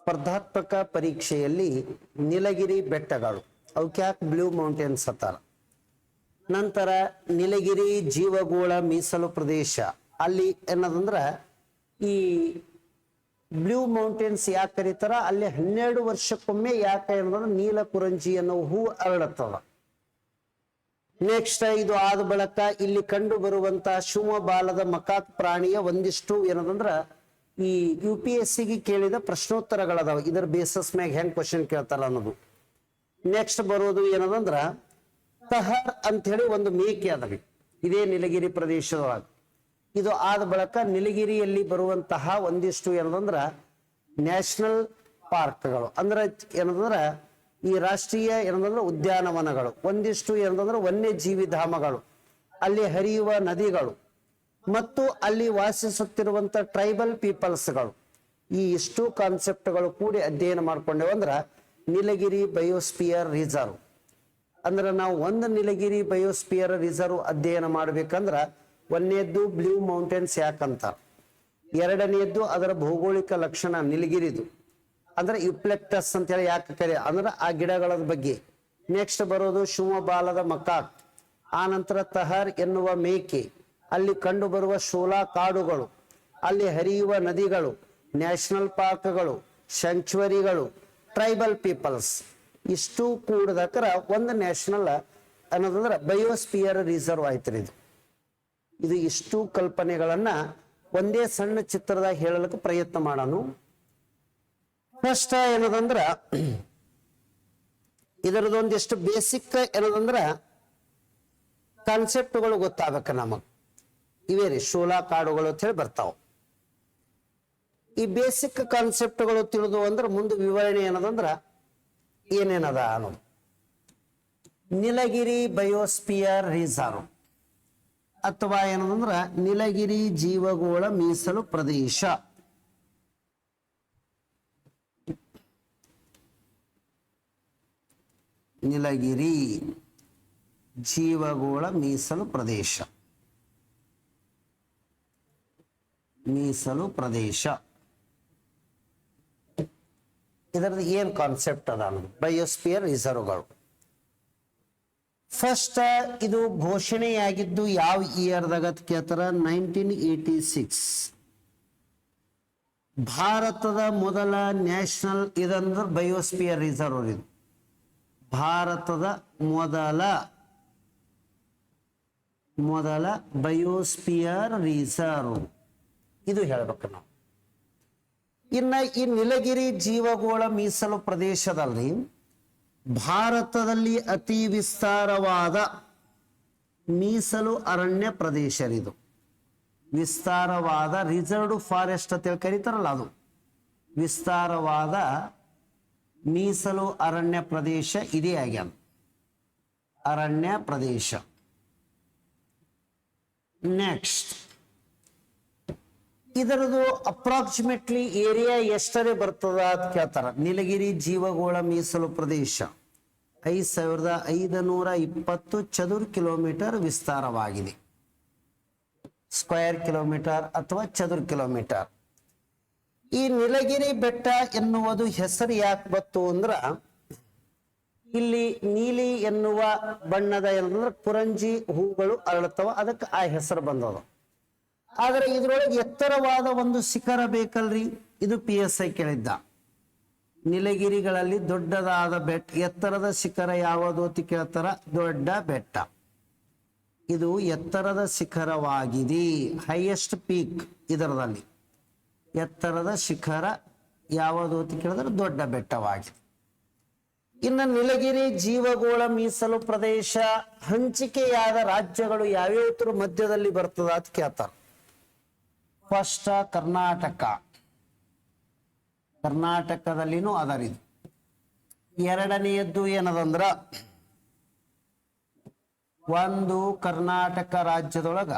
ಸ್ಪರ್ಧಾತ್ಮಕ ಪರೀಕ್ಷೆಯಲ್ಲಿ ನೀಲಗಿರಿ ಬೆಟ್ಟಗಳು. ಅವಕ್ಯಾಕೆ ಯಾಕೆ ಬ್ಲೂ ಮೌಂಟೇನ್ಸ್ ಅಂತಾರ? ನಂತರ ನೀಲಗಿರಿ ಜೀವಗೋಳ ಮೀಸಲು ಪ್ರದೇಶ. ಅಲ್ಲಿ ಏನದಂದ್ರ ಈ ಬ್ಲೂ ಮೌಂಟೇನ್ಸ್ ಯಾಕೆ ಕರೀತಾರ? ಅಲ್ಲಿ ಹನ್ನೆರಡು ವರ್ಷಕ್ಕೊಮ್ಮೆ ಯಾಕೆ ಏನಂದ್ರ ನೀಲ ಕುರಂಜಿ ಅನ್ನೋ ಹೂ ಅರಳತ್ತದ. ನೆಕ್ಸ್ಟ್ ಇದು ಆದ ಬಳಕ ಇಲ್ಲಿ ಕಂಡು ಬರುವಂತಹ ಶಿವ ಬಾಲದ ಮಕಾಕ್ ಪ್ರಾಣಿಯ ಒಂದಿಷ್ಟು ಏನದಂದ್ರ ಈ ಯು ಪಿ ಎಸ್ ಸಿಗೆ ಕೇಳಿದ ಪ್ರಶ್ನೋತ್ತರಗಳದಾವ. ಇದರ ಬೇಸಸ್ ಮ್ಯಾಗ ಹೆಂಗ್ ಕ್ವಶನ್ ಕೇಳ್ತಾರ ಅನ್ನೋದು. ನೆಕ್ಸ್ಟ್ ಬರೋದು ಏನದಂದ್ರ, ತಹರ್ ಅಂತ ಹೇಳಿ ಒಂದು ಮೇಕೆ ಅದ ಇದೇ ನೀಲಗಿರಿ ಪ್ರದೇಶದೊಳಗೆ. ಇದು ಆದ ಬಳಿಕ ನೀಲಗಿರಿಯಲ್ಲಿ ಬರುವಂತಹ ಒಂದಿಷ್ಟು ಏನದಂದ್ರ, ನ್ಯಾಷನಲ್ ಪಾರ್ಕ್ಗಳು. ಅಂದ್ರೆ ಏನದಂದ್ರ, ಈ ರಾಷ್ಟ್ರೀಯ ಏನಂದ್ರೆ ಉದ್ಯಾನವನಗಳು. ಒಂದಿಷ್ಟು ಏನಂದ್ರೆ ವನ್ಯಜೀವಿ ಧಾಮಗಳು. ಅಲ್ಲಿ ಹರಿಯುವ ನದಿಗಳು. ಮತ್ತು ಅಲ್ಲಿ ವಾಸಿಸುತ್ತಿರುವಂತ ಟ್ರೈಬಲ್ ಪೀಪಲ್ಸ್ಗಳು ಈ ಇಷ್ಟು ಕಾನ್ಸೆಪ್ಟ್ಗಳು ಕೂಡಿ ಅಧ್ಯಯನ ಮಾಡ್ಕೊಂಡೇವು ಅಂದ್ರೆ ನೀಲಗಿರಿ ಬಯೋಸ್ಪಿಯರ್ ರಿಸರ್ವ್ ಅಂದ್ರೆ ನಾವು ಒಂದು ನೀಲಗಿರಿ ಬಯೋಸ್ಪಿಯರ್ ರಿಸರ್ವ್ ಅಧ್ಯಯನ ಮಾಡ್ಬೇಕಂದ್ರೆ ಒಂದನೇದ್ದು ಬ್ಲೂ ಮೌಂಟೇನ್ಸ್ ಯಾಕಂತ. ಎರಡನೆಯದ್ದು ಅದರ ಭೌಗೋಳಿಕ ಲಕ್ಷಣ ನೀಲಗಿರಿದು. ಅಂದ್ರೆ ಯುಪ್ಲೆಕ್ಟಸ್ ಅಂತ ಹೇಳಿ ಯಾಕೆ ಕರೆ? ಅಂದ್ರೆ ಆ ಗಿಡಗಳ ಬಗ್ಗೆ. ನೆಕ್ಸ್ಟ್ ಬರೋದು ಶಿವಬಾಲದ ಮಕಾಕ್. ಆ ನಂತರ ತಹರ್ ಎನ್ನುವ ಮೇಕೆ. ಅಲ್ಲಿ ಕಂಡುಬರುವ ಶೋಲಾ ಕಾಡುಗಳು, ಅಲ್ಲಿ ಹರಿಯುವ ನದಿಗಳು, ನ್ಯಾಷನಲ್ ಪಾರ್ಕ್ಗಳು ಸ್ಯಾಂಕ್ಚುವರಿಗಳು ಟ್ರೈಬಲ್ ಪೀಪಲ್ಸ್. ಇಷ್ಟು ಕೂಡದಕ್ರ ಒಂದು ನ್ಯಾಷನಲ್, ಅನ್ನೋದಂದ್ರೆ ಬಯೋಸ್ಪಿಯರ್ ರಿಸರ್ವ್ ಆಯ್ತು ಇದು. ಇದು ಇಷ್ಟು ಕಲ್ಪನೆಗಳನ್ನ ಒಂದೇ ಸಣ್ಣ ಚಿತ್ರದಾಗ ಹೇಳಲಿಕ್ಕೆ ಪ್ರಯತ್ನ ಮಾಡೋನು. ಫಸ್ಟ್ ಏನದಂದ್ರ, ಇದರದೊಂದಿಷ್ಟು ಬೇಸಿಕ್ ಏನದಂದ್ರ, ಕಾನ್ಸೆಪ್ಟ್ಗಳು ಗೊತ್ತಾಗಬೇಕು ನಮಗ್. ಇವೇ ರೀ ಶೋಲಾ ಕಾಡುಗಳು ಅಂತ ಹೇಳಿ ಬರ್ತಾವ. ಈ ಬೇಸಿಕ್ ಕಾನ್ಸೆಪ್ಟ್ಗಳು ತಿಳಿದು ಅಂದ್ರೆ ಮುಂದೆ ವಿವರಣೆ ಏನದಂದ್ರ ಏನೇನದ ಅನ್ನೋದು. ನೀಲಗಿರಿ ಬಯೋಸ್ಪಿಯರ್ ರಿಸರ್ವ್ ಅಥವಾ ಏನಂದ್ರ ನೀಲಗಿರಿ ಜೀವಗೋಳ ಮೀಸಲು ಪ್ರದೇಶ. ನೀಲಗಿರಿ ಜೀವಗೋಳ ಮೀಸಲು ಪ್ರದೇಶ. ಮೀಸಲು ಪ್ರದೇಶ. ಇದರದ್ದು ಏನ್ ಕಾನ್ಸೆಪ್ಟ್ ಅದ ಬಯೋಸ್ಪಿಯರ್ ರಿಸರ್ವ್ಗಳು ಫಸ್ಟ್ ಇದು ಘೋಷಣೆಯಾಗಿದ್ದು ಯಾವ ಇಯರ್ ದಾಗ ಕೇಳ್ತಾರ? ನೈನ್ಟೀನ್ ಏಟಿ ಸಿಕ್ಸ್ ಭಾರತದ ಮೊದಲ ನ್ಯಾಷನಲ್ ಇದಂದ್ರೆ ಬಯೋಸ್ಪಿಯರ್ ರಿಸರ್ವ್ ಇದು. ಭಾರತದ ಮೊದಲ ಮೊದಲ ಬಯೋಸ್ಪಿಯರ್ ರಿಸರ್ವ್ ಇದು ಹೇಳಬೇಕು ನಾವು. ಇನ್ನ ಈ ನೀಲಗಿರಿ ಜೀವಗೋಳ ಮೀಸಲು ಪ್ರದೇಶದಲ್ಲಿ ಭಾರತದಲ್ಲಿ ಅತಿ ವಿಸ್ತಾರವಾದ ಮೀಸಲು ಅರಣ್ಯ ಪ್ರದೇಶ ಇದು. ವಿಸ್ತಾರವಾದ ರಿಸರ್ವ್ಡ್ ಫಾರೆಸ್ಟ್ ಅಂತ ಹೇಳಿ ಕರೀತಾರಲ್ಲ ಅದು. ವಿಸ್ತಾರವಾದ ಮೀಸಲು ಅರಣ್ಯ ಪ್ರದೇಶ ಇದೇ ಆಗ್ಯಾ ಅರಣ್ಯ ಪ್ರದೇಶ. ನೆಕ್ಸ್ಟ್ ಇದರದು ಅಪ್ರಾಕ್ಸಿಮೇಟ್ಲಿ ಏರಿಯಾ ಎಷ್ಟರೇ ಬರ್ತದ ಅಂತ ಕೇಳ್ತಾರ. ನೀಲಗಿರಿ ಜೀವಗೋಳ ಮೀಸಲು ಪ್ರದೇಶ. ಐದ್ ಸಾವಿರದ ಐದನೂರ ಇಪ್ಪತ್ತು ಚದುರ್ ಕಿಲೋಮೀಟರ್ ವಿಸ್ತಾರವಾಗಿದೆ. ಸ್ಕ್ವೇರ್ ಕಿಲೋಮೀಟರ್ ಅಥವಾ ಚದುರ್ ಕಿಲೋಮೀಟರ್. ಈ ನೀಲಗಿರಿ ಬೆಟ್ಟ ಎನ್ನುವುದು ಹೆಸರು ಯಾಕೆ ಬತ್ತು ಅಂದ್ರ, ಇಲ್ಲಿ ನೀಲಿ ಎನ್ನುವ ಬಣ್ಣದ ಏನಂದ್ರೆ ಕುರಂಜಿ ಹೂಗಳು ಅರಳುತ್ತವ ಅದಕ್ಕೆ ಆ ಹೆಸರು ಬಂದದ. ಆದ್ರೆ ಇದರೊಳಗೆ ಎತ್ತರವಾದ ಒಂದು ಶಿಖರ ಬೇಕಲ್ರಿ? ಇದು ಪಿ ಎಸ್ ಐ ಕೇಳಿದ್ದ ನೀಲಗಿರಿಗಳಲ್ಲಿ ದೊಡ್ಡದಾದ ಬೆಟ್ಟ. ಎತ್ತರದ ಶಿಖರ ಯಾವುದು ಅಂತ ಕೇಳ್ತಾರ? ದೊಡ್ಡ ಬೆಟ್ಟ. ಇದು ಎತ್ತರದ ಶಿಖರವಾಗಿದೆ. Highest peak ಇದರದಲ್ಲಿ. ಎತ್ತರದ ಶಿಖರ ಯಾವುದು ಅಂತ ಕೇಳಿದ್ರೆ ದೊಡ್ಡ ಬೆಟ್ಟವಾಗಿದೆ. ಇನ್ನು ನೀಲಗಿರಿ ಜೀವಗೋಳ ಮೀಸಲು ಪ್ರದೇಶ ಹಂಚಿಕೆಯಾದ ರಾಜ್ಯಗಳು ಯಾವ್ಯಾವ ಮಧ್ಯದಲ್ಲಿ ಬರ್ತದ ಅಂತ ಕೇಳ್ತಾರ. ಫಸ್ಟ್ ಕರ್ನಾಟಕ. ಕರ್ನಾಟಕದಲ್ಲಿನೂ ಅದರಿದು ಎರಡನೆಯದ್ದು ಏನದಂದ್ರ, ಒಂದು ಕರ್ನಾಟಕ ರಾಜ್ಯದೊಳಗ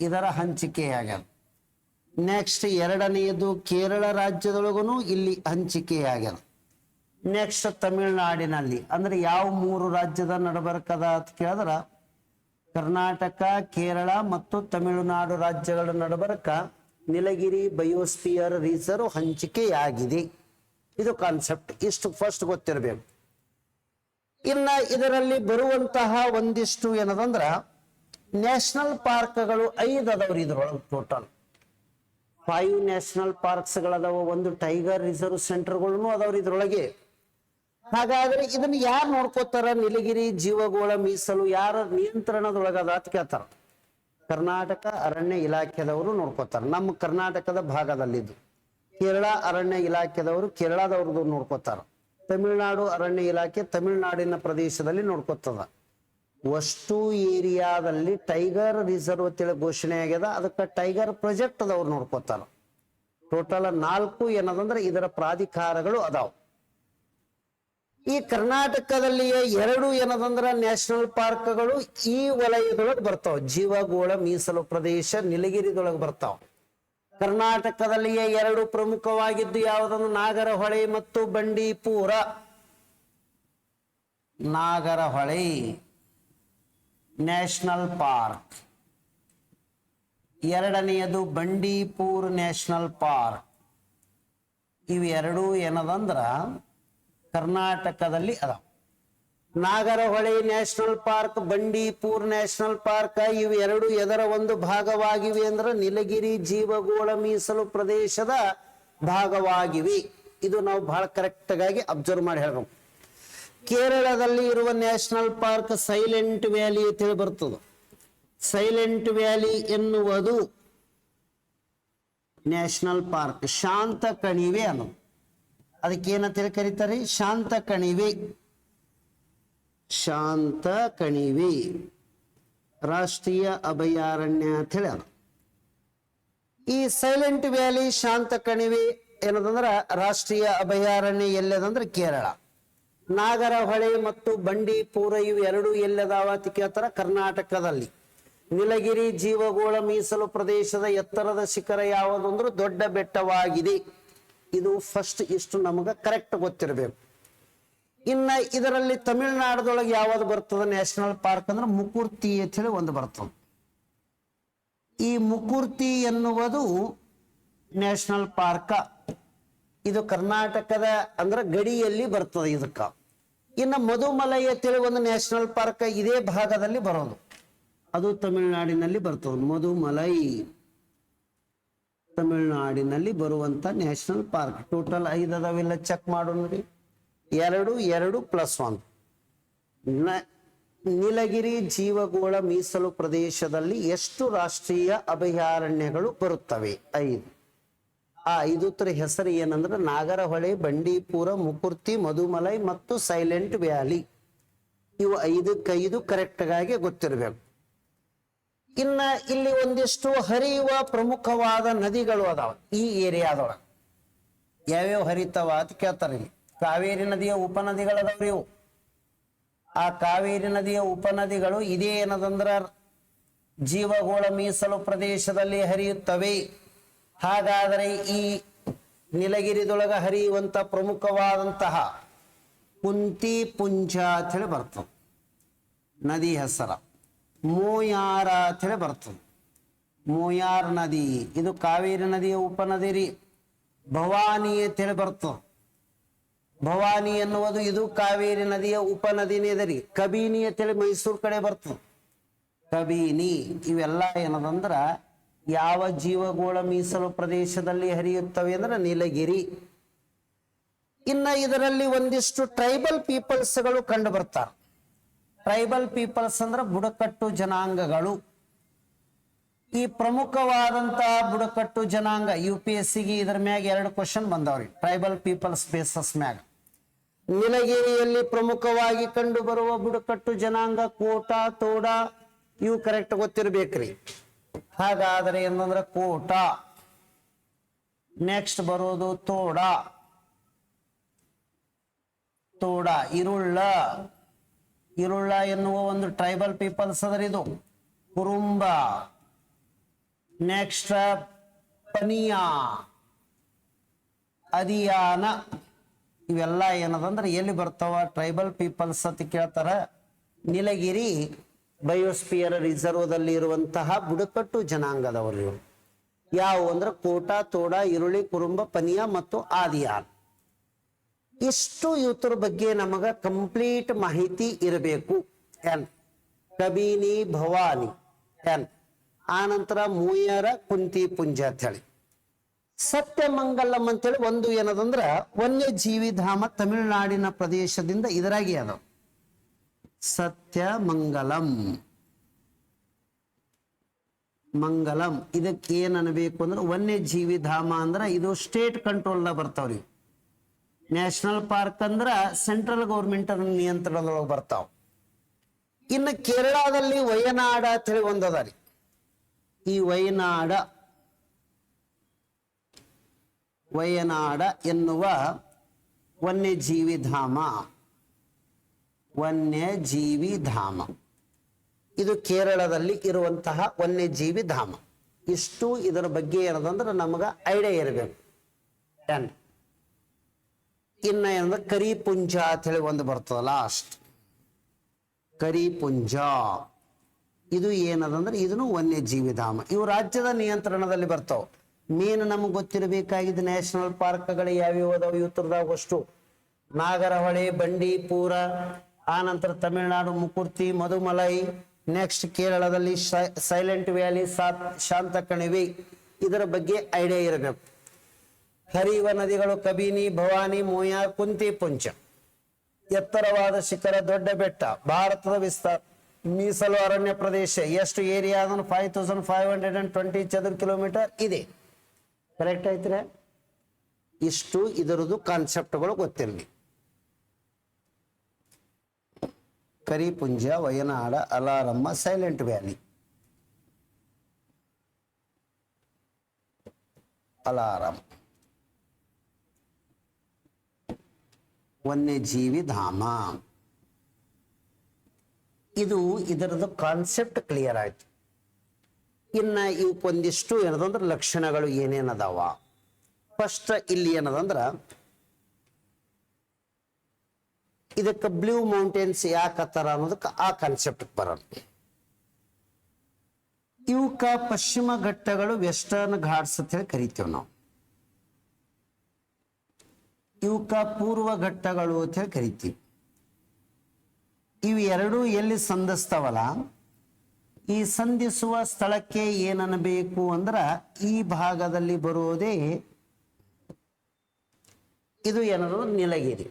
ಇದರ ಹಂಚಿಕೆಯಾಗ್ಯದ. ನೆಕ್ಸ್ಟ್ ಎರಡನೆಯದು ಕೇರಳ ರಾಜ್ಯದೊಳಗೂ ಇಲ್ಲಿ ಹಂಚಿಕೆಯಾಗ್ಯದ. ನೆಕ್ಸ್ಟ್ ತಮಿಳುನಾಡಿನಲ್ಲಿ, ಅಂದ್ರೆ ಯಾವ ಮೂರು ರಾಜ್ಯದ ನಡಬರ್ಕದ ಅಂತ ಕೇಳಿದ್ರ ಕರ್ನಾಟಕ, ಕೇರಳ ಮತ್ತು ತಮಿಳುನಾಡು ರಾಜ್ಯಗಳ ನಡಬರ್ಕ ನೀಲಗಿರಿ ಬಯೋಸ್ಪಿಯರ್ ರಿಸರ್ವ್ ಹಂಚಿಕೆಯಾಗಿದೆ. ಇದು ಕಾನ್ಸೆಪ್ಟ್. ಇಷ್ಟು ಫಸ್ಟ್ ಗೊತ್ತಿರಬೇಕು. ಇನ್ನ ಇದರಲ್ಲಿ ಬರುವಂತಹ ಒಂದಿಷ್ಟು ಏನದಂದ್ರ, ನ್ಯಾಷನಲ್ ಪಾರ್ಕ್ಗಳು ಐದು ಅದಾವ್ರಿ ಇದ್ರೊಳಗೆ ಟೋಟಲ್ ಫೈವ್ ನ್ಯಾಷನಲ್ ಪಾರ್ಕ್ಸ್ಗಳದಾವ, ಒಂದು ಟೈಗರ್ ರಿಸರ್ವ್ ಸೆಂಟರ್ಗಳು ಅದಾವ್ರಿ ಇದ್ರೊಳಗೆ. ಹಾಗಾದ್ರೆ ಇದನ್ನ ಯಾರು ನೋಡ್ಕೋತಾರ? ನೀಲಗಿರಿ, ಜೀವಗೋಳ, ಮೀಸಲು ಯಾರ ನಿಯಂತ್ರಣದೊಳಗದ ಅಂತ ಕೇಳ್ತಾರ. ಕರ್ನಾಟಕ ಅರಣ್ಯ ಇಲಾಖೆದವರು ನೋಡ್ಕೋತಾರ. ನಮ್ಮ ಕರ್ನಾಟಕದ ಭಾಗದಲ್ಲಿದ್ದು ಕೇರಳ ಅರಣ್ಯ ಇಲಾಖೆದವರು ಕೇರಳದವ್ರದ್ದು ನೋಡ್ಕೋತಾರ. ತಮಿಳುನಾಡು ಅರಣ್ಯ ಇಲಾಖೆ ತಮಿಳುನಾಡಿನ ಪ್ರದೇಶದಲ್ಲಿ ನೋಡ್ಕೋತದ. ಅಷ್ಟು ಏರಿಯಾದಲ್ಲಿ ಟೈಗರ್ ರಿಸರ್ವ್ ಅಂತೇಳಿ ಘೋಷಣೆ ಆಗ್ಯದ. ಅದಕ್ಕೆ ಟೈಗರ್ ಪ್ರಾಜೆಕ್ಟ್ ಅದವ್ರು ನೋಡ್ಕೋತಾರ. ಟೋಟಲ್ ನಾಲ್ಕು ಏನದಂದ್ರೆ ಇದರ ಪ್ರಾಧಿಕಾರಗಳು ಅದಾವ. ಈ ಕರ್ನಾಟಕದಲ್ಲಿಯೇ ಎರಡು ಏನದಂದ್ರ ನ್ಯಾಷನಲ್ ಪಾರ್ಕ್ಗಳು ಈ ವಲಯದೊಳಗೆ ಬರ್ತಾವ. ಜೀವಗೋಳ, ಮೀಸಲು ಪ್ರದೇಶ, ನೀಲಗಿರಿದೊಳಗೆ ಬರ್ತಾವ. ಕರ್ನಾಟಕದಲ್ಲಿಯೇ ಎರಡು ಪ್ರಮುಖವಾಗಿದ್ದು ಯಾವುದನ್ನು? ನಾಗರಹೊಳೆ ಮತ್ತು ಬಂಡೀಪುರ. Nagarahole national park. ಎರಡನೆಯದು ಬಂಡೀಪುರ್ ನ್ಯಾಷನಲ್ ಪಾರ್ಕ್. ಇವೆರಡೂ ಏನದಂದ್ರ ಕರ್ನಾಟಕದಲ್ಲಿ ಅದಾವ Nagarahole national park, Bandipur national park ಇವೆರಡು ಎದರ ಒಂದು ಭಾಗವಾಗಿವೆ ಅಂದ್ರೆ ನೀಲಗಿರಿ ಜೀವಗೋಳ ಮೀಸಲು ಪ್ರದೇಶದ ಭಾಗವಾಗಿವೆ. ಇದು ನಾವು ಬಹಳ ಕರೆಕ್ಟ್ ಆಗಿ ಅಬ್ಸರ್ವ್ ಮಾಡಿ ಹೇಳ್ಬೇಕು. ಕೇರಳದಲ್ಲಿ ಇರುವ ನ್ಯಾಷನಲ್ ಪಾರ್ಕ್ ಸೈಲೆಂಟ್ ವ್ಯಾಲಿ ಅಂತೇಳಿ ಬರ್ತದೆ. ಸೈಲೆಂಟ್ ವ್ಯಾಲಿ ಎನ್ನುವುದು ನ್ಯಾಷನಲ್ ಪಾರ್ಕ್. ಶಾಂತ ಕಣಿವೆ ಅನ್ನೋದು. ಅದಕ್ಕೆ ಏನಂತೇಳಿ ಕರೀತಾರೆ? ಶಾಂತ ಕಣಿವೆ. ಶಾಂತ ಕಣಿವೆ. ರಾಷ್ಟ್ರೀಯ ಅಭಯಾರಣ್ಯ ಅಂತ ಹೇಳಿ ಈ ಸೈಲೆಂಟ್ ವ್ಯಾಲಿ ಶಾಂತ ಕಣಿವೆ ಏನದಂದ್ರ ರಾಷ್ಟ್ರೀಯ ಅಭಯಾರಣ್ಯ ಎಲ್ಲದಂದ್ರೆ ಕೇರಳ. ನಾಗರಹೊಳೆ ಮತ್ತು ಬಂಡೀಪುರ ಇವು ಎರಡು ಎಲ್ಲದಾವ ಅಂತ ಕೇಳ್ತಾರ ಕರ್ನಾಟಕದಲ್ಲಿ. ನೀಲಗಿರಿ ಜೀವಗೋಳ ಮೀಸಲು ಪ್ರದೇಶದ ಎತ್ತರದ ಶಿಖರ ಯಾವುದು ಅಂದ್ರೆ ದೊಡ್ಡ ಬೆಟ್ಟವಾಗಿದೆ. ಇದು ಫಸ್ಟ್ ಇಷ್ಟು ನಮಗೆ ಕರೆಕ್ಟ್ ಗೊತ್ತಿರಬೇಕು. ಇನ್ನ ಇದರಲ್ಲಿ ತಮಿಳುನಾಡದೊಳಗೆ ಯಾವ್ದು ಬರ್ತದ? ನ್ಯಾಷನಲ್ ಪಾರ್ಕ್ ಅಂದ್ರೆ ಮುಕುರ್ತಿ ಅಂತ ಹೇಳಿ ಒಂದು ಬರ್ತದೆ. ಈ ಮುಕುರ್ತಿ ಎನ್ನುವುದು ನ್ಯಾಷನಲ್ ಪಾರ್ಕ ಇದು ಕರ್ನಾಟಕದ ಅಂದ್ರೆ ಗಡಿಯಲ್ಲಿ ಬರ್ತದೆ ಇದಕ್ಕ. ಇನ್ನು ಮಧುಮಲೈ ಅಂತೇಳಿ ಒಂದು ನ್ಯಾಷನಲ್ ಪಾರ್ಕ್ ಇದೇ ಭಾಗದಲ್ಲಿ ಬರೋದು. ಅದು ತಮಿಳುನಾಡಿನಲ್ಲಿ ಬರ್ತದೆ. ಮಧುಮಲೈ. ತಮಿಳುನಾಡಿನಲ್ಲಿ ಬರುವಂತ ನ್ಯಾಷನಲ್ ಪಾರ್ಕ್. ಟೋಟಲ್ ಐದು ಅದಾವೆಲ್ಲ ಚೆಕ್ ಮಾಡೋಣ್ರಿ ಎರಡು ಎರಡು ಪ್ಲಸ್ ಒನ್ ನೀಲಗಿರಿ ಜೀವಗೋಳ ಮೀಸಲು ಪ್ರದೇಶದಲ್ಲಿ ಎಷ್ಟು ರಾಷ್ಟ್ರೀಯ ಅಭಯಾರಣ್ಯಗಳು ಬರುತ್ತವೆ? ಐದು. ಆ ಐದುತರ ಹೆಸರು ಏನಂದ್ರೆ ನಾಗರಹೊಳೆ, ಬಂಡೀಪುರ, ಮುಕುರ್ತಿ, ಮಧುಮಲೈ ಮತ್ತು ಸೈಲೆಂಟ್ ವ್ಯಾಲಿ. ಇವು ಐದಕ್ಕೈದು ಕರೆಕ್ಟ್ ಆಗಿ ಗೊತ್ತಿರಬೇಕು. ಇನ್ನ ಇಲ್ಲಿ ಒಂದಿಷ್ಟು ಹರಿಯುವ ಪ್ರಮುಖವಾದ ನದಿಗಳು ಅದಾವ ಈ ಏರಿಯಾದೊಳಗೆ. ಯಾವ್ಯಾವ ಹರಿತಾವ ಅಂತ ಕೇಳ್ತಾರೆ ಇಲ್ಲಿ. ಕಾವೇರಿ ನದಿಯ ಉಪನದಿಗಳು ಅದಾವ್ರಿ ಇವು. ಆ ಕಾವೇರಿ ನದಿಯ ಉಪನದಿಗಳು ಇದೇ ಏನದಂದ್ರ ಜೀವಗೋಳ ಮೀಸಲು ಪ್ರದೇಶದಲ್ಲಿ ಹರಿಯುತ್ತವೆ. ಹಾಗಾದರೆ ಈ ನೀಲಗಿರಿದೊಳಗ ಹರಿಯುವಂತ ಪ್ರಮುಖವಾದಂತಹ ಕುಂತಿ ಪುಂಜ ಅಂತ ಹೇಳಿ ಬರ್ತದೆ. ನದಿ ಹೆಸರ. ಮೋಯಾರ ಅಂತ ಬರ್ತದೆ. ಮೂಯಾರ್ ನದಿ, ಇದು ಕಾವೇರಿ ನದಿಯ ಉಪನದಿ ರೀ ಭವಾನಿ ಅಂತ ಹೇಳಿ ಬರ್ತದೆ. ಭವಾನಿ ಎನ್ನುವುದು ಇದು ಕಾವೇರಿ ನದಿಯ ಉಪನದಿನೇ ರೀ ಕಬಿನಿ ಅಂತೇಳಿ ಮೈಸೂರು ಕಡೆ ಬರ್ತದೆ. ಕಬಿನಿ, ಇವೆಲ್ಲ ಏನದಂದ್ರ ಯಾವ ಜೀವಗೋಳ ಮೀಸಲು ಪ್ರದೇಶದಲ್ಲಿ ಹರಿಯುತ್ತವೆ ಅಂದ್ರೆ ನೀಲಗಿರಿ. ಇನ್ನ ಇದರಲ್ಲಿ ಒಂದಿಷ್ಟು ಟ್ರೈಬಲ್ ಪೀಪಲ್ಸ್ಗಳು ಕಂಡು ಬರ್ತಾರ. ಟ್ರೈಬಲ್ ಪೀಪಲ್ಸ್ ಅಂದ್ರೆ ಬುಡಕಟ್ಟು ಜನಾಂಗಗಳು. ಈ ಪ್ರಮುಖವಾದಂತಹ ಬುಡಕಟ್ಟು ಜನಾಂಗ ಯು ಪಿ ಎಸ್ ಸಿಗೆ ಇದ್ರ ಮ್ಯಾಗ ಎರಡು ಕ್ವಶನ್ ಬಂದವ್ರಿ ಟ್ರೈಬಲ್ ಪೀಪಲ್ಸ್ ಬೇಸಸ್ ಮ್ಯಾಗ. ನೀಲಗಿರಿಯಲ್ಲಿ ಪ್ರಮುಖವಾಗಿ ಕಂಡು ಬರುವ ಬುಡಕಟ್ಟು ಜನಾಂಗ ಕೋಟ, ತೋಡ, ಇವು ಕರೆಕ್ಟ್ ಗೊತ್ತಿರ್ಬೇಕ್ರಿ. ಹಾಗಾದ್ರೆ ಏನಂದ್ರೆ ಕೋಟ. ನೆಕ್ಸ್ಟ್ ಬರೋದು ತೋಡ. ತೋಡ, ಇರುಳ್ಳ. ಇರುಳ್ಳ ಎನ್ನುವ ಒಂದು ಟ್ರೈಬಲ್ ಪೀಪಲ್ಸ್ ಅದರಿದು ಕುರುಂಬ. ನೆಕ್ಸ್ಟ್ ಪನಿಯಾ. ಅದಿಯಾನ. ಇವೆಲ್ಲ ಏನದಂದ್ರೆ ಎಲ್ಲಿ ಬರ್ತಾವ? ಟ್ರೈಬಲ್ ಪೀಪಲ್ಸ್ ಅಂತ ಕೇಳ್ತಾರ. ನೀಲಗಿರಿ ಬಯೋಸ್ಪಿಯರ್ ರಿಸರ್ವ್ದಲ್ಲಿ ಇರುವಂತಹ ಬುಡಕಟ್ಟು ಜನಾಂಗದವರು ಇವರು. ಯಾವುವು ಅಂದ್ರೆ ಕೋಟ, ತೋಡ, ಈರುಳ್ಳಿ, ಕುರುಂಬ, ಪನಿಯ ಮತ್ತು ಆದಿಯಾನ್. ಇಷ್ಟು ಇವತ್ತರ ಬಗ್ಗೆ ನಮಗ ಕಂಪ್ಲೀಟ್ ಮಾಹಿತಿ ಇರಬೇಕು? ಏನ್ ಕಬೀನಿ ಭವಾನಿ. ಎನ್. ಆನಂತರ ಮೂಯರ ಕುಂತಿ ಪುಂಜ ಅಂತ ಹೇಳಿ. ಸತ್ಯಮಂಗಲಂ ಅಂತೇಳಿ ಒಂದು ಏನದಂದ್ರ ವನ್ಯಜೀವಿ ಧಾಮ ತಮಿಳುನಾಡಿನ ಪ್ರದೇಶದಿಂದ ಇದರಾಗಿ ಅದ. ಸತ್ಯಮಂಗಲಂ. ಮಂಗಲಂ ಇದಕ್ಕೆ ಏನ್ ಅನ್ಬೇಕು ಅಂದ್ರೆ ವನ್ಯಜೀವಿಧಾಮ ಅಂದ್ರ ಇದು ಸ್ಟೇಟ್ ಕಂಟ್ರೋಲ್ನ ಬರ್ತಾವ್ರಿ. ನ್ಯಾಷನಲ್ ಪಾರ್ಕ್ ಅಂದ್ರ ಸೆಂಟ್ರಲ್ ಗೌರ್ಮೆಂಟ್ ನಿಯಂತ್ರಣದೊಳಗೆ ಬರ್ತಾವ. ಇನ್ನು ಕೇರಳದಲ್ಲಿ ವಯನಾಡ ಅಂತ ಹೇಳಿ ಒಂದದ ರೀ. ಈ ವಯನಾಡ ವಯನಾಡ ಎನ್ನುವ ವನ್ಯಜೀವಿ ಧಾಮ. ವನ್ಯಜೀವಿ ಧಾಮ. ಇದು ಕೇರಳದಲ್ಲಿ ಇರುವಂತಹ ವನ್ಯಜೀವಿ ಧಾಮ. ಇಷ್ಟು ಇದರ ಬಗ್ಗೆ ಏನದಂದ್ರೆ ನಮಗ ಐಡಿಯಾ ಇರಬೇಕು. ಇನ್ನ ಏನಂದ್ರೆ ಕರಿಪುಂಜ ಅಂತ ಹೇಳಿ ಒಂದು ಬರ್ತದ ಲಾಸ್ಟ್ ಕರಿಪುಂಜ ಇದು ಏನದಂದ್ರೆ ಇದನ್ನು ವನ್ಯಜೀವಿಧಾಮ. ಇವು ರಾಜ್ಯದ ನಿಯಂತ್ರಣದಲ್ಲಿ ಬರ್ತಾವ. ಮೇನ್ ನಮ್ಗೆ ಗೊತ್ತಿರಬೇಕಾಗಿದ್ದ ನ್ಯಾಷನಲ್ ಪಾರ್ಕ್ಗಳು ಯಾವ್ಯಾವ ಅದಾವ ಇವತ್ತರದಾಗ ಅಷ್ಟು. ನಾಗರಹೊಳೆ, ಬಂಡೀಪುರ ಆನಂತರ ತಮಿಳುನಾಡು, ಮುಕುರ್ತಿ, ಮಧುಮಲೈ, ನೆಕ್ಸ್ಟ್ ಕೇರಳದಲ್ಲಿ ಸೈಲೆಂಟ್ ವ್ಯಾಲಿ, ಸಾತ್ ಶಾಂತ ಕಣಿವೆ ಇದರ ಬಗ್ಗೆ ಐಡಿಯಾ ಇರಬೇಕು. ಹರಿಯುವ ನದಿಗಳು ಕಬಿನಿ, ಭವಾನಿ ಮೋಯಾರ್ ಕುಂತಿ, ಪುಂಚ. ಎತ್ತರವಾದ ಶಿಖರ, ದೊಡ್ಡ ಬೆಟ್ಟ, ಭಾರತದ ವಿಸ್ತಾರ. ಮೀಸಲು ಅರಣ್ಯ ಪ್ರದೇಶ, ಎಷ್ಟು ಏರಿಯಾ ಅದನ್ನು five thousand five hundred and twenty ಚದುರ kilometre ಇದೆ. ಕರೆಕ್ಟ್ ಐತ್ರೆ? ಇಷ್ಟು ಇದರದು ಕಾನ್ಸೆಪ್ಟ್ಗಳು ಗೊತ್ತಿರಲಿ. ಕರಿಪುಂಜ, ವಯನಾಡ, ಅಲಾರಮ್ಮ ಸೈಲೆಂಟ್ ವ್ಯಾಲಿ ಅಲಾರಂ. ವನ್ಯಜೀವಿ ಧಾಮ ಇದು ಇದರದ್ದು ಕಾನ್ಸೆಪ್ಟ್ ಕ್ಲಿಯರ್ ಆಯ್ತು. ಇನ್ನ ಇವಕ್ಕೊಂದಿಷ್ಟು ಏನದಂದ್ರೆ ಲಕ್ಷಣಗಳು ಏನೇನದಾವ. ಫಸ್ಟ್ ಇಲ್ಲಿ ಏನದಂದ್ರ ಇದಕ್ಕೆ ಬ್ಲೂ ಮೌಂಟೇನ್ಸ್ ಯಾಕತ್ತಾರ ಅನ್ನೋದಕ್ಕೆ ಆ ಕಾನ್ಸೆಪ್ಟ್ ಬರೋಣ ಇವಕ್ಕ ಪಶ್ಚಿಮ ಘಟ್ಟಗಳು ವೆಸ್ಟರ್ನ್ ಘಾಟ್ಸ್ ಅಂತ ಹೇಳಿ ಕರಿತೀವಿ ನಾವು. ಇವಕ್ಕ ಪೂರ್ವ ಘಟ್ಟಗಳು ಅಂತ ಹೇಳಿ ಕರಿತೀವಿ. ಇವು ಎರಡೂ ಎಲ್ಲಿ ಸಂಧಿಸ್ತಾವಲ್ಲ, ಈ ಸಂಧಿಸುವ ಸ್ಥಳಕ್ಕೆ ಏನನ್ನಬೇಕು ಅಂದ್ರ ಈ ಭಾಗದಲ್ಲಿ ಬರುವುದೇ ಇದು ಏನದು? ನೀಲಗಿರಿ.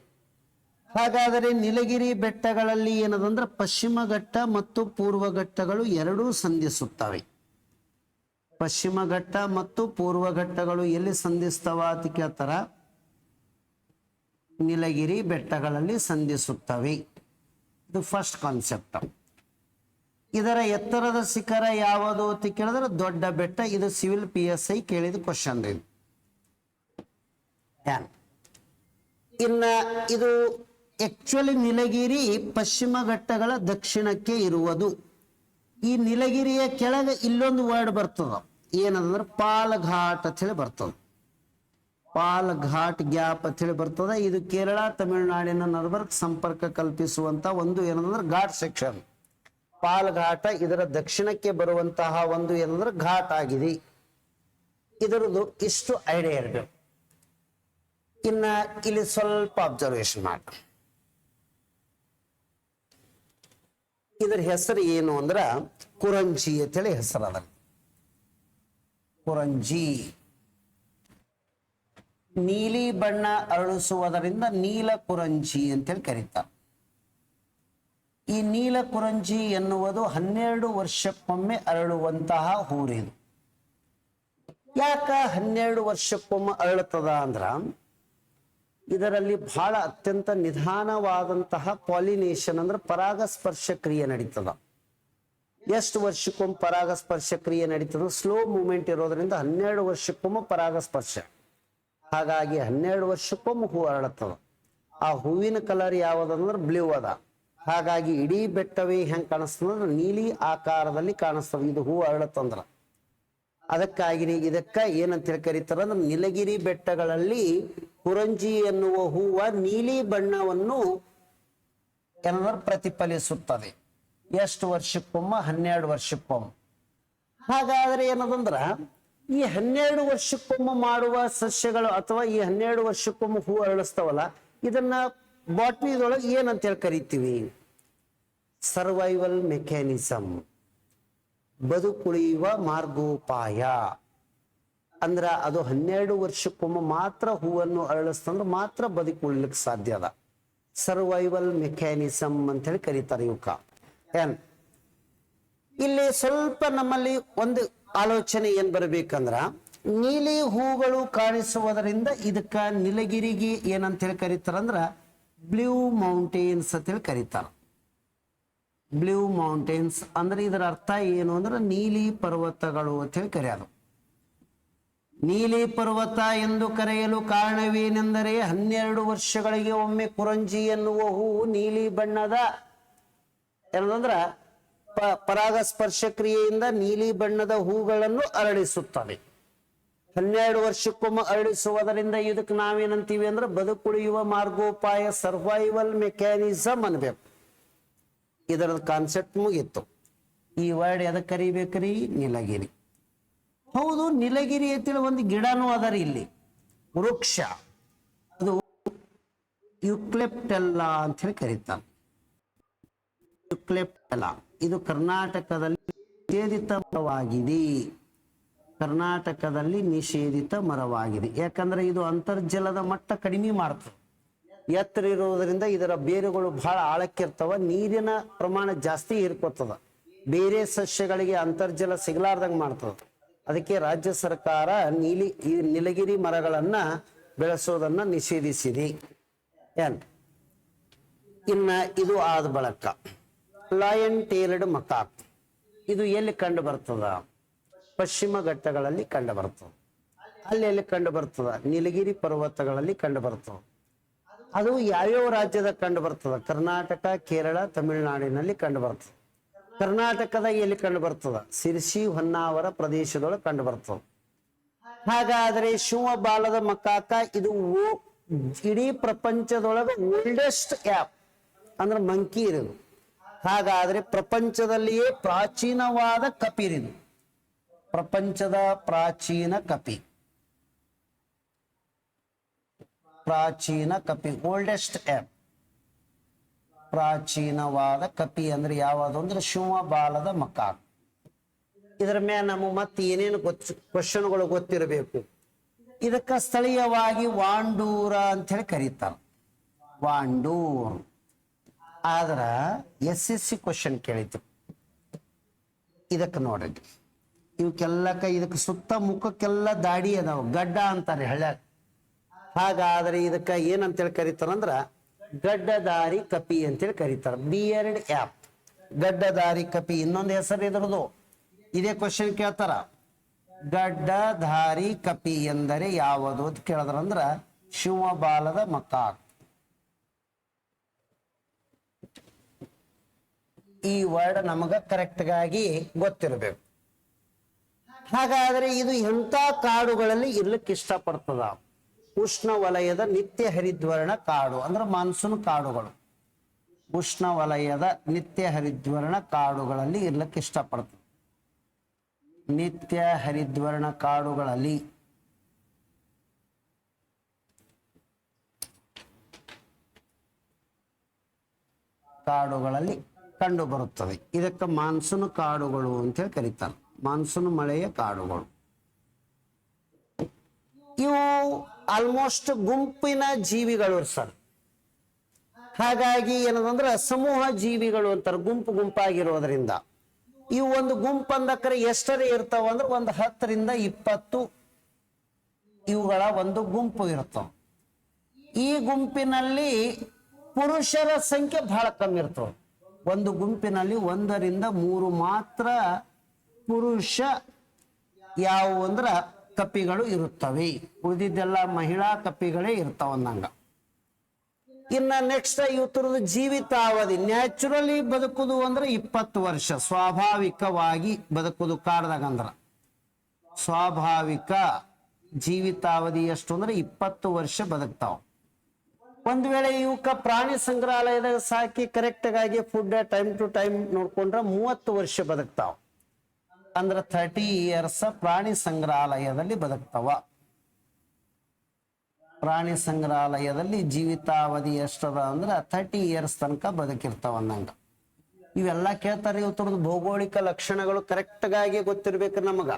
ಹಾಗಾದರೆ ನೀಲಗಿರಿ ಬೆಟ್ಟಗಳಲ್ಲಿ ಏನದಂದ್ರೆ ಪಶ್ಚಿಮ ಘಟ್ಟ ಮತ್ತು ಪೂರ್ವ ಘಟ್ಟಗಳು ಎರಡೂ ಸಂಧಿಸುತ್ತವೆ. ಪಶ್ಚಿಮ ಘಟ್ಟ ಮತ್ತು ಪೂರ್ವ ಘಟ್ಟಗಳು ಎಲ್ಲಿ ಸಂಧಿಸ್ತವ ಅಂತ ಕೇಳ್ತಾರ? ನೀಲಗಿರಿ ಬೆಟ್ಟಗಳಲ್ಲಿ ಸಂಧಿಸುತ್ತವೆ. ಇದು ಫಸ್ಟ್ ಕಾನ್ಸೆಪ್ಟ್ ಇದರ ಎತ್ತರದ ಶಿಖರ ಯಾವುದು ಅಂತ ಕೇಳಿದ್ರೆ ದೊಡ್ಡ ಬೆಟ್ಟ, ಇದು ಸಿವಿಲ್ ಪಿ ಎಸ್ ಐ ಕೇಳಿದ ಕ್ವಶನ್ ಇದು? ಇನ್ನ ಇದು ಆಕ್ಚುಲಿ ನೀಲಗಿರಿ ಪಶ್ಚಿಮ ಘಟ್ಟಗಳ ದಕ್ಷಿಣಕ್ಕೆ ಇರುವುದು. ಈ ನೀಲಗಿರಿಯ ಕೆಳಗೆ ಇಲ್ಲೊಂದು ವರ್ಡ್ ಬರ್ತದ. ಏನಂದ್ರೆ ಪಾಲ್ ಘಾಟ್ ಅಂತ ಹೇಳಿ ಬರ್ತದ. ಪಾಲ್ ಘಾಟ್ ಗ್ಯಾಪ್ ಅಂತ ಹೇಳಿ ಬರ್ತದ. ಇದು ಕೇರಳ, ತಮಿಳುನಾಡಿನ ನಡುವರ್ಕ್ ಸಂಪರ್ಕ ಕಲ್ಪಿಸುವಂತ ಒಂದು ಏನಂದ್ರೆ ಘಾಟ್ ಸೆಕ್ಷನ್. ಪಾಲ್ ಘಾಟ ಇದರ ದಕ್ಷಿಣಕ್ಕೆ ಬರುವಂತಹ ಒಂದು ಏನಂದ್ರೆ ಘಾಟ್ ಆಗಿದೆ. ಇದರದು ಇಷ್ಟು ಐಡಿಯಾ ಇರಬೇಕು ಇನ್ನ ಇಲ್ಲಿ ಸ್ವಲ್ಪ ಅಬ್ಸರ್ವೇಷನ್ ಮಾಡಿ. ಇದರ ಹೆಸರು ಏನು ಅಂದ್ರ ಕುರಂಜಿ ಅಂತೇಳಿ ಹೆಸರು ಅದ ಕುರಂಜಿ. ನೀಲಿ ಬಣ್ಣ ಅರಳಿಸುವುದರಿಂದ ನೀಲ ಕುರಂಜಿ ಅಂತೇಳಿ ಕರೀತಾರೆ. ಈ ನೀಲ ಕುರಂಜಿ ಎನ್ನುವುದು ಹನ್ನೆರಡು ವರ್ಷಕ್ಕೊಮ್ಮೆ ಅರಳುವಂತಹ ಹೂರಿದು ಯಾಕ ಹನ್ನೆರಡು ವರ್ಷಕ್ಕೊಮ್ಮೆ ಅರಳುತ್ತದ ಅಂದ್ರ ಇದರಲ್ಲಿ ಬಹಳ ಅತ್ಯಂತ ನಿಧಾನವಾದಂತಹ ಪಾಲಿನೇಷನ್ ಅಂದ್ರೆ ಪರಾಗಸ್ಪರ್ಶ ಕ್ರಿಯೆ ನಡೀತದ. ಎಷ್ಟು ವರ್ಷಕ್ಕೊಮ್ಮೆ ಪರಾಗಸ್ಪರ್ಶ ಕ್ರಿಯೆ ನಡೀತದ? ಸ್ಲೋ ಮೂಮೆಂಟ್ ಇರೋದ್ರಿಂದ ಹನ್ನೆರಡು ವರ್ಷಕ್ಕೊಮ್ಮೆ ಪರಾಗಸ್ಪರ್ಶ. ಹಾಗಾಗಿ ಹನ್ನೆರಡು ವರ್ಷಕ್ಕೊಮ್ಮೆ ಹೂ ಅರಳತ್ತದ ಆ ಹೂವಿನ ಕಲರ್ ಯಾವ್ದಂದ್ರೆ ಬ್ಲೂ ಅದ. ಹಾಗಾಗಿ ಇಡೀ ಬೆಟ್ಟವೇ ಹೆಂಗ್ ಕಾಣಿಸ್ತದ ನೀಲಿ ಆಕಾರದಲ್ಲಿ ಕಾಣಿಸ್ತದ. ಇದು ಹೂ ಅರಳತ್ತಂದ್ರ ಅದಕ್ಕಾಗಿ ಇದಕ್ಕ ಏನಂತ ಹೇಳಿ ಕರೀತಾರ ಅಂದ್ರೆ ನೀಲಗಿರಿ ಬೆಟ್ಟಗಳಲ್ಲಿ ಕುರಂಜಿ ಎನ್ನುವ ಹೂವ ನೀಲಿ ಬಣ್ಣವನ್ನು ಏನಂದ್ರೆ ಪ್ರತಿಫಲಿಸುತ್ತದೆ. ಎಷ್ಟು ವರ್ಷಕ್ಕೊಮ್ಮ? ಹನ್ನೆರಡು ವರ್ಷಕ್ಕೊಮ್ಮ. ಹಾಗಾದ್ರೆ ಏನದಂದ್ರ ಈ ಹನ್ನೆರಡು ವರ್ಷಕ್ಕೊಮ್ಮೆ ಮಾಡುವ ಸಸ್ಯಗಳು ಅಥವಾ ಈ ಹನ್ನೆರಡು ವರ್ಷಕ್ಕೊಮ್ಮೆ ಹೂ ಅರಳಿಸ್ತಾವಲ್ಲ, ಇದನ್ನ ಬಾಟ್ನಿದೊಳಗೆ ಏನಂತ ಹೇಳಿ ಕರಿತೀವಿ? ಸರ್ವೈವಲ್ ಮೆಕ್ಯಾನಿಸಮ್ ಬದುಕುಳಿಯುವ ಮಾರ್ಗೋಪಾಯ. ಅಂದ್ರ ಅದು ಹನ್ನೆರಡು ವರ್ಷಕ್ಕೊಮ್ಮೆ ಮಾತ್ರ ಹೂವನ್ನು ಅರಳಿಸ್ತಂದ್ರೆ ಮಾತ್ರ ಬದುಕುಳಿಲಿಕ್ಕೆ ಸಾಧ್ಯ ಅದ. ಸರ್ವೈವಲ್ ಮೆಕ್ಯಾನಿಸಮ್ ಅಂತ ಹೇಳಿ ಕರೀತಾರೆ ಇವಕ್ಕ ಏನ್? ಇಲ್ಲಿ ಸ್ವಲ್ಪ ನಮ್ಮಲ್ಲಿ ಒಂದು ಆಲೋಚನೆ ಏನ್ ಬರಬೇಕಂದ್ರ, ನೀಲಿ ಹೂಗಳು ಕಾಣಿಸುವುದರಿಂದ ಇದಕ್ಕ ನೀಲಗಿರಿಗೆ ಏನಂತ ಹೇಳಿ ಕರೀತಾರಂದ್ರ, ಬ್ಲೂ ಮೌಂಟೇನ್ಸ್ ಅಂತ ಹೇಳಿ ಕರೀತಾರ. ಬ್ಲೂ ಮೌಂಟೇನ್ಸ್ ಅಂದ್ರೆ ಇದರ ಅರ್ಥ ಏನು ಅಂದ್ರೆ ನೀಲಿ ಪರ್ವತಗಳು ಅಂತ ಹೇಳಿ ಕರೆಯೋದು. ನೀಲಿ ಪರ್ವತ ಎಂದು ಕರೆಯಲು ಕಾರಣವೇನೆಂದರೆ ಹನ್ನೆರಡು ವರ್ಷಗಳಿಗೆ ಒಮ್ಮೆ ಕುರಂಜಿ ಎನ್ನುವ ಹೂವು ನೀಲಿ ಬಣ್ಣದ ಏನಂದ್ರ ಪ ಪರಾಗ ಸ್ಪರ್ಶ ಕ್ರಿಯೆಯಿಂದ ನೀಲಿ ಬಣ್ಣದ ಹೂಗಳನ್ನು ಅರಳಿಸುತ್ತದೆ ಹನ್ನೆರಡು ವರ್ಷಕ್ಕೊಮ್ಮೆ ಅರಳಿಸುವುದರಿಂದ ಇದಕ್ಕೆ ನಾವೇನಂತೀವಿ ಅಂದ್ರೆ ಬದುಕುಳಿಯುವ ಮಾರ್ಗೋಪಾಯ ಸರ್ವೈವಲ್ ಮೆಕ್ಯಾನಿಸಮ್ ಅನ್ಬೇಕು ಇದರ ಕಾನ್ಸೆಪ್ಟ್ ಮುಗಿತ್ತು ಈ ವರ್ಡ್ ಎದಕ್ಕೆ ಕರಿಬೇಕ್ರಿ? ನೀಲಗಿರಿ. ಹೌದು, ನೀಲಗಿರಿ ಅಂತೇಳಿ ಒಂದು ಗಿಡನೂ ಅದರಿ ಇಲ್ಲಿ. ವೃಕ್ಷ. ಅದು ಯುಕ್ಲೆಪ್ಟೆಲ್ಲ ಅಂತ ಹೇಳಿ ಕರೀತಾರೆ. ಯುಕ್ಲೆಪ್ಟೆಲ್ಲ ಇದು ಕರ್ನಾಟಕದಲ್ಲಿ ನಿಷೇಧಿತ ಮರವಾಗಿದೆ ಕರ್ನಾಟಕದಲ್ಲಿ ನಿಷೇಧಿತ ಮರವಾಗಿದೆ. ಯಾಕಂದ್ರೆ ಇದು ಅಂತರ್ಜಲದ ಮಟ್ಟ ಕಡಿಮೆ ಮಾಡ್ತದೆ ಎತ್ತರ ಇರುವುದರಿಂದ ಇದರ ಬೇರುಗಳು ಬಹಳ ಆಳಕ್ಕಿರ್ತವ, ನೀರಿನ ಪ್ರಮಾಣ ಜಾಸ್ತಿ ಇರ್ಕೊತದ ಬೇರೆ ಸಸ್ಯಗಳಿಗೆ ಅಂತರ್ಜಲ ಸಿಗಲಾರ್ದಂಗೆ ಮಾಡ್ತದ. ಅದಕ್ಕೆ ರಾಜ್ಯ ಸರ್ಕಾರ ನೀಲಿ, ಈ ನೀಲಗಿರಿ ಮರಗಳನ್ನ ಬೆಳೆಸೋದನ್ನ ನಿಷೇಧಿಸಿದೆ. ಏನ್? ಇನ್ನ ಇದು ಆದ ಬಳಕ. ಲಯನ್ ಟೇಲ್ಡ್ ಮಕಾಕ್ ಇದು ಎಲ್ಲಿ ಕಂಡು ಬರ್ತದ? ಪಶ್ಚಿಮ ಘಟ್ಟಗಳಲ್ಲಿ ಕಂಡು ಬರ್ತದೆ. ಅಲ್ಲಿ ಎಲ್ಲಿ ಕಂಡು ಬರ್ತದ? ನೀಲಗಿರಿ ಪರ್ವತಗಳಲ್ಲಿ ಕಂಡು ಬರ್ತದೆ. ಅದು ಯಾವ್ಯಾವ ರಾಜ್ಯದ ಕಂಡು ಬರ್ತದ? ಕರ್ನಾಟಕ, ಕೇರಳ, ತಮಿಳುನಾಡಿನಲ್ಲಿ ಕಂಡು ಬರ್ತದೆ. ಕರ್ನಾಟಕದ ಎಲ್ಲಿ ಕಂಡು ಬರ್ತದ? ಸಿರ್ಸಿ, ಹೊನ್ನಾವರ ಪ್ರದೇಶದೊಳಗೆ ಕಂಡು ಬರ್ತದೆ. ಹಾಗಾದ್ರೆ ಶಿವಬಾಲದ ಮಕಾಕ ಇದು ಇಡೀ ಪ್ರಪಂಚದೊಳಗೆ ಓಲ್ಡೆಸ್ಟ್ ಆ್ಯಪ್ ಅಂದ್ರೆ ಮಂಕಿ ಇರೋದು. ಹಾಗಾದ್ರೆ ಪ್ರಪಂಚದಲ್ಲಿಯೇ ಪ್ರಾಚೀನವಾದ ಕಪಿರಿದು ಪ್ರಪಂಚದ ಪ್ರಾಚೀನ ಕಪಿ. ಪ್ರಾಚೀನ ಕಪಿ ಓಲ್ಡೆಸ್ಟ್ ಆ್ಯಪ್ ಪ್ರಾಚೀನವಾದ ಕಪಿ ಅಂದ್ರೆ ಯಾವುದು ಅಂದ್ರೆ ಶಿವಬಾಲದ ಮಕಾಕ್ ಇದರ ಮೇಲೆ ನಮಗೆ ಮತ್ತೆ ಏನೇನು ಗೊತ್ತು ಕ್ವಶನ್ಗಳು ಗೊತ್ತಿರಬೇಕು. ಇದಕ್ಕ ಸ್ಥಳೀಯವಾಗಿ ವಾಂಡೂರ ಅಂತ ಹೇಳಿ ಕರೀತಾರೆ. ವಾಂಡೂರ್. ಆದ್ರ ಎಸ್ ಎಸ್ ಸಿ ಕ್ವಶನ್ ಕೇಳಿತು ಇದಕ್ಕೆ ನೋಡ್ರಿ. ಇವಕ್ಕೆಲ್ಲಕ್ಕ ಇದಕ್ಕೆ ಸುತ್ತ ಮುಖಕ್ಕೆಲ್ಲ ದಾಡಿ ಅದಾವ. ಗಡ್ಡ ಅಂತಾರೆ ಹಳ್ಳ್ಯಾಗ. ಹಾಗಾದ್ರೆ ಇದಕ್ಕ ಏನಂತೇಳಿ ಕರೀತಾರಂದ್ರ, ಗಡ್ಡದಾರಿ ಕಪಿ ಅಂತೇಳಿ ಕರೀತಾರ. ಬಿಯರ್ಡ್ ಆ್ಯಪ್ ಗಡ್ಡದಾರಿ ಕಪಿ, ಇನ್ನೊಂದು ಹೆಸರು ಇದ್ರದು ಇದೇ ಕ್ವಶನ್ ಕೇಳ್ತಾರ. ಗಡ್ಡಧಾರಿ ಕಪಿ ಎಂದರೆ ಯಾವುದು ಅಂತ ಕೇಳಿದ್ರಂದ್ರ, ಶಿವಬಾಲದ ಮಕಾಕ್. ಈ ವರ್ಡ್ ನಮಗ ಕರೆಕ್ಟ್ಗಾಗಿ ಗೊತ್ತಿರಬೇಕು. ಹಾಗಾದ್ರೆ ಇದು ಎಂಥ ಕಾಡುಗಳಲ್ಲಿ ಇರ್ಲಿಕ್ಕೆ ಇಷ್ಟಪಡ್ತದ? ಉಷ್ಣ ವಲಯದ ನಿತ್ಯ ಹರಿದ್ವರ್ಣ ಕಾಡು, ಅಂದ್ರೆ ಮಾನ್ಸೂನ್ ಕಾಡುಗಳು. ಉಷ್ಣ ವಲಯದ ನಿತ್ಯ ಹರಿದ್ವರ್ಣ ಕಾಡುಗಳಲ್ಲಿ ಇರ್ಲಿಕ್ಕೆ ಇಷ್ಟಪಡ್ತದೆ. ನಿತ್ಯ ಹರಿದ್ವರ್ಣ ಕಾಡುಗಳಲ್ಲಿ. ಕಾಡುಗಳಲ್ಲಿ ಕಂಡು ಬರುತ್ತವೆ ಇದಕ್ಕೆ ಮಾನ್ಸೂನ್ ಕಾಡುಗಳು ಅಂತ ಹೇಳಿ ಕರೀತಾರೆ. ಮಾನ್ಸೂನ್ ಮಳೆಯ ಕಾಡುಗಳು. ಇವು ಆಲ್ಮೋಸ್ಟ್ ಗುಂಪಿನ ಜೀವಿಗಳು ಸರ್. ಹಾಗಾಗಿ ಏನದಂದ್ರೆ ಸಮೂಹ ಜೀವಿಗಳು ಅಂತಾರೆ, ಗುಂಪು ಗುಂಪಾಗಿರೋದ್ರಿಂದ. ಇವು ಒಂದು ಗುಂಪು ಅಂದಕ್ರೆ ಎಷ್ಟರೇ ಇರ್ತಾವ ಅಂದ್ರೆ ಒಂದು ಹತ್ತರಿಂದ ಇಪ್ಪತ್ತು ಇವುಗಳ ಒಂದು ಗುಂಪು ಇರ್ತಾವ. ಈ ಗುಂಪಿನಲ್ಲಿ ಪುರುಷರ ಸಂಖ್ಯೆ ಬಹಳ ಕಮ್ಮಿ ಇರ್ತವೆ. ಒಂದು ಗುಂಪಿನಲ್ಲಿ ಒಂದರಿಂದ ಮೂರು ಮಾತ್ರ ಪುರುಷ ಯಾವುವು ಅಂದ್ರೆ ಕಪ್ಪಿಗಳು ಇರುತ್ತವೆ. ಉಳಿದಿದ್ದೆಲ್ಲ ಮಹಿಳಾ ಕಪ್ಪಿಗಳೇ ಇರ್ತಾವ ಅಂದಂಗ. ಇನ್ನ ನೆಕ್ಸ್ಟ್ ಇವತ್ತರದ್ದು ಜೀವಿತಾವಧಿ. ನ್ಯಾಚುರಲಿ ಬದುಕುದು ಅಂದ್ರೆ ಇಪ್ಪತ್ತು ವರ್ಷ. ಸ್ವಾಭಾವಿಕವಾಗಿ ಬದುಕುದು ಕಾಡ್ದಾಗ ಅಂದ್ರ. ಸ್ವಾಭಾವಿಕ ಜೀವಿತಾವಧಿ ಎಷ್ಟು ಅಂದ್ರೆ ಇಪ್ಪತ್ತು ವರ್ಷ ಬದುಕ್ತಾವ. ಒಂದ್ ವೇಳೆ ಇವಕ್ಕ ಪ್ರಾಣಿ ಸಂಗ್ರಹಾಲಯದಾಗ ಸಾಕಿ ಕರೆಕ್ಟ್ ಆಗಿ ಫುಡ್ ಟೈಮ್ ಟು ಟೈಮ್ ನೋಡ್ಕೊಂಡ್ರ ಮೂವತ್ತು ವರ್ಷ ಬದುಕ್ತಾವ. ಅಂದ್ರ ಥರ್ಟಿ ಇಯರ್ಸ್ ಪ್ರಾಣಿ ಸಂಗ್ರಹಾಲಯದಲ್ಲಿ ಬದುಕ್ತಾವ. ಪ್ರಾಣಿ ಸಂಗ್ರಹಾಲಯದಲ್ಲಿ ಜೀವಿತಾವಧಿ ಎಷ್ಟದ ಅಂದ್ರೆ ಥರ್ಟಿ ಇಯರ್ಸ್ ತನಕ ಬದುಕಿರ್ತಾವ ಅಂದಂಗ ಇವೆಲ್ಲ ಕೇಳ್ತಾರೆ ಇವತ್ತರದ ಭೌಗೋಳಿಕ ಲಕ್ಷಣಗಳು ಕರೆಕ್ಟ್ ಆಗಿ ಗೊತ್ತಿರ್ಬೇಕು ನಮಗ.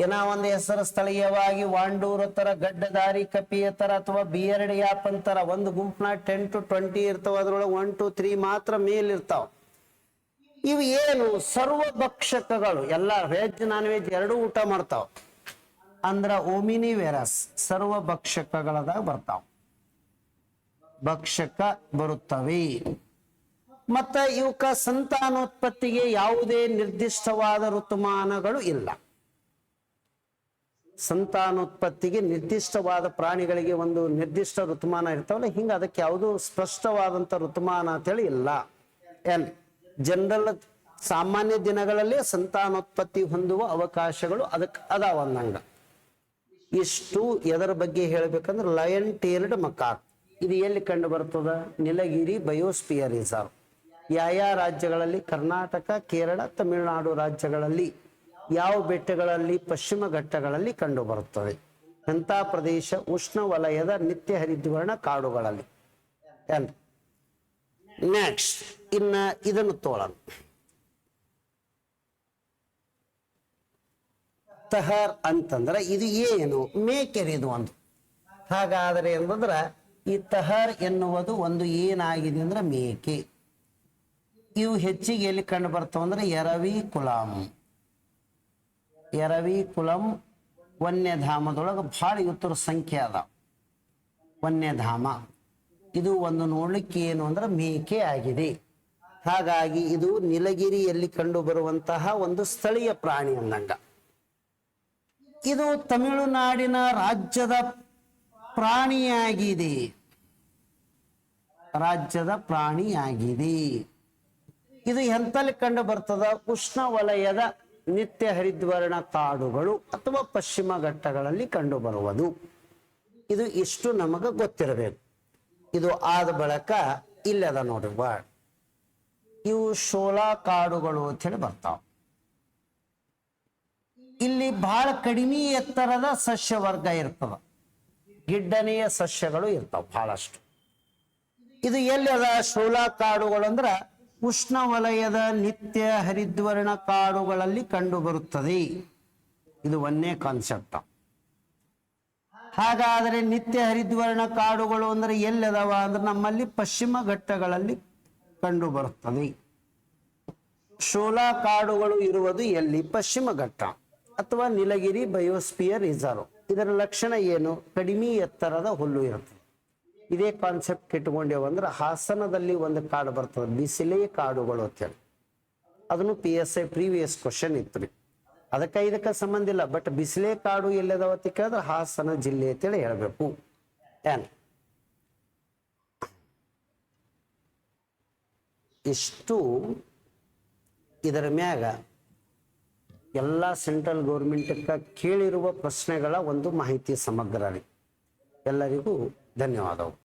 ಏನ ಒಂದು ಹೆಸರು ಸ್ಥಳೀಯವಾಗಿ ವಾಂಡೂರ್ ತರ, ಗಡ್ಡದಾರಿ, ಕಪಿಯ ತರ ಅಥವಾ ಬಿಯರ್ಡ್ ಯಾಪ್ ಅಂತಾರ ಒಂದು ಗುಂಪ್ನ ಟೆನ್ ಟು ಟ್ವೆಂಟಿ ಇರ್ತಾವ, ಅದ್ರೊಳಗೆ ಒನ್ ಟು ತ್ರೀ ಮಾತ್ರ ಮೇಲ್ ಇರ್ತಾವ ಇವು ಏನು? ಸರ್ವಭಕ್ಷಕಗಳು. ಎಲ್ಲ ವೆಜ್ ನಾನ್ ವೆಜ್ ಎರಡೂ ಊಟ ಮಾಡ್ತಾವ. ಅಂದ್ರ ಓಮಿನಿ ವೆರಸ್ ಸರ್ವ ಭಕ್ಷಕಗಳದಾಗ ಬರ್ತಾವ. ಭಕ್ಷಕ ಬರುತ್ತವೆ. ಮತ್ತ ಇವಕ್ಕ ಸಂತಾನೋತ್ಪತ್ತಿಗೆ ಯಾವುದೇ ನಿರ್ದಿಷ್ಟವಾದ ಋತುಮಾನಗಳು ಇಲ್ಲ. ಸಂತಾನೋತ್ಪತ್ತಿಗೆ ನಿರ್ದಿಷ್ಟವಾದ ಪ್ರಾಣಿಗಳಿಗೆ ಒಂದು ನಿರ್ದಿಷ್ಟ ಋತುಮಾನ ಇರ್ತಾವಲ್ಲ, ಹಿಂಗ ಅದಕ್ಕೆ ಯಾವುದು ಸ್ಪಷ್ಟವಾದಂತ ಋತುಮಾನ ಅಂತೇಳಿ ಇಲ್ಲ. ಎಲ್ ಜನರಲ್ ಸಾಮಾನ್ಯ ದಿನಗಳಲ್ಲಿ ಸಂತಾನೋತ್ಪತ್ತಿ ಹೊಂದುವ ಅವಕಾಶಗಳು ಅದಕ್ಕೆ ಅದಾವ ಅಂದಂಗ. ಇಷ್ಟು ಎದರ ಬಗ್ಗೆ ಹೇಳ್ಬೇಕಂದ್ರೆ ಲಯನ್ ಟೇಲ್ಡ್ ಮಕಾಕ್ ಇದು ಎಲ್ಲಿ ಕಂಡು ಬರ್ತದ? ನೀಲಗಿರಿ ಬಯೋಸ್ಪಿಯರ್ ರಿಸರ್ವ್ ಯಾವ ರಾಜ್ಯಗಳಲ್ಲಿ, ಕರ್ನಾಟಕ, ಕೇರಳ, ತಮಿಳುನಾಡು ರಾಜ್ಯಗಳಲ್ಲಿ. ಯಾವ ಬೆಟ್ಟಗಳಲ್ಲಿ, ಪಶ್ಚಿಮ ಘಟ್ಟಗಳಲ್ಲಿ ಕಂಡುಬರುತ್ತದೆ? ಎಂಥ ಪ್ರದೇಶ ಉಷ್ಣವಲಯದ ನಿತ್ಯ ಹರಿದ್ವರ್ಣ ಕಾಡುಗಳಲ್ಲಿ. ನೆಕ್ಸ್ಟ್ ಇನ್ನ ಇದನ್ನು ತೋಳನ್ ತಹರ್ ಅಂತಂದ್ರೆ ಇದು ಏನು? ಮೇಕೆರಿದು ಒಂದು ಹಾಗಾದರೆ ಅಂತಂದ್ರ ಈ ತಹರ್ ಎನ್ನುವುದು ಒಂದು ಏನಾಗಿದೆ ಅಂದ್ರೆ ಮೇಕೆ. ಇವು ಹೆಚ್ಚಿಗೆ ಎಲ್ಲಿ ಕಂಡು ಬರ್ತಾವ ಅಂದ್ರೆ ಎರವಿ ಕುಲಂ ಎರವಿ ಕುಲಂ ವನ್ಯಧಾಮದೊಳಗೆ ಭಾಳ ಇವತ್ತರ ಸಂಖ್ಯೆ ಅದ. ವನ್ಯಧಾಮ. ಇದು ಒಂದು ನೋಡ್ಲಿಕ್ಕೆ ಏನು ಅಂದ್ರೆ ಮೇಕೆ ಆಗಿದೆ. ಹಾಗಾಗಿ ಇದು ನೀಲಗಿರಿಯಲ್ಲಿ ಕಂಡು ಬರುವಂತಹ ಒಂದು ಸ್ಥಳೀಯ ಪ್ರಾಣಿ ಅಂದಂಗ. ಇದು ತಮಿಳುನಾಡಿನ ರಾಜ್ಯದ ಪ್ರಾಣಿಯಾಗಿದೆ. ರಾಜ್ಯದ ಪ್ರಾಣಿಯಾಗಿದೆ. ಇದು ಎಂತಲ್ಲಿ ಕಂಡು ಬರ್ತದ? ಉಷ್ಣ ವಲಯದ ನಿತ್ಯ ಹರಿದ್ವರ್ಣ ಕಾಡುಗಳು ಅಥವಾ ಪಶ್ಚಿಮ ಘಟ್ಟಗಳಲ್ಲಿ ಕಂಡುಬರುವುದು. ಇದು ಇಷ್ಟು ನಮಗ ಗೊತ್ತಿರಬೇಕು. ಇದು ಆದ ಬಳಿಕ ಇಲ್ಲದ ನೋಡ್ರಿ ವರ್ಡ್ ಇವು ಶೋಲಾ ಕಾಡುಗಳು ಅಂತ ಹೇಳಿ ಬರ್ತಾವ. ಇಲ್ಲಿ ಬಹಳ ಕಡಿಮೆ ಎತ್ತರದ ಸಸ್ಯ ವರ್ಗ ಇರ್ತದ. ಗಿಡ್ಡನೆಯ ಸಸ್ಯಗಳು ಇರ್ತಾವ ಬಹಳಷ್ಟು ಇದು ಎಲ್ಲಿ ಶೋಲಾ ಕಾಡುಗಳು ಅಂದ್ರ ಉಷ್ಣ ವಲಯದ ನಿತ್ಯ ಹರಿದ್ವರ್ಣ ಕಾಡುಗಳಲ್ಲಿ ಕಂಡುಬರುತ್ತದೆ. ಇದು ಒಂದೇ ಕಾನ್ಸೆಪ್ಟ್ ಹಾಗಾದರೆ ನಿತ್ಯ ಹರಿದ್ವರ್ಣ ಕಾಡುಗಳು ಅಂದರೆ ಎಲ್ಲದವ? ಅಂದ್ರೆ ನಮ್ಮಲ್ಲಿ ಪಶ್ಚಿಮ ಘಟ್ಟಗಳಲ್ಲಿ ಕಂಡುಬರುತ್ತದೆ. ಶೋಲಾ ಕಾಡುಗಳು ಇರುವುದು ಎಲ್ಲಿ? ಪಶ್ಚಿಮ ಘಟ್ಟ ಅಥವಾ ನೀಲಗಿರಿ ಬಯೋಸ್ಪಿಯರ್ ರಿಸರ್ವ್. ಇದರ ಲಕ್ಷಣ ಏನು? ಕಡಿಮೆ ಎತ್ತರದ ಹುಲ್ಲು ಇರುತ್ತದೆ. ಇದೇ ಕಾನ್ಸೆಪ್ಟ್ ಇಟ್ಕೊಂಡೇವು ಅಂದ್ರೆ ಹಾಸನದಲ್ಲಿ ಒಂದು ಕಾರ್ಡ್ ಬರ್ತದೆ, ಬಿಸಿಲೇ ಕಾಡುಗಳು ಅಂತೇಳಿ ಅದನ್ನು P S I previous question ಇತ್ತು ರೀ. ಅದಕ್ಕೆ ಇದಕ್ಕೆ ಸಂಬಂಧ ಇಲ್ಲ ಬಟ್ ಬಿಸಿಲೇ ಕಾಡು ಅಂತ ಕೇಳಿದ್ರೆ ಹಾಸನ ಜಿಲ್ಲೆ ಅಂತೇಳಿ ಹೇಳ್ಬೇಕು. ಏನ್? ಇಷ್ಟು ಇದರ ಮ್ಯಾಗ ಎಲ್ಲ ಸೆಂಟ್ರಲ್ ಗೌರ್ಮೆಂಟ್ಗೆ ಕೇಳಿರುವ ಪ್ರಶ್ನೆಗಳ ಒಂದು ಮಾಹಿತಿ ಸಮಗ್ರ ಎಲ್ಲರಿಗೂ ಧನ್ಯವಾದಗಳು.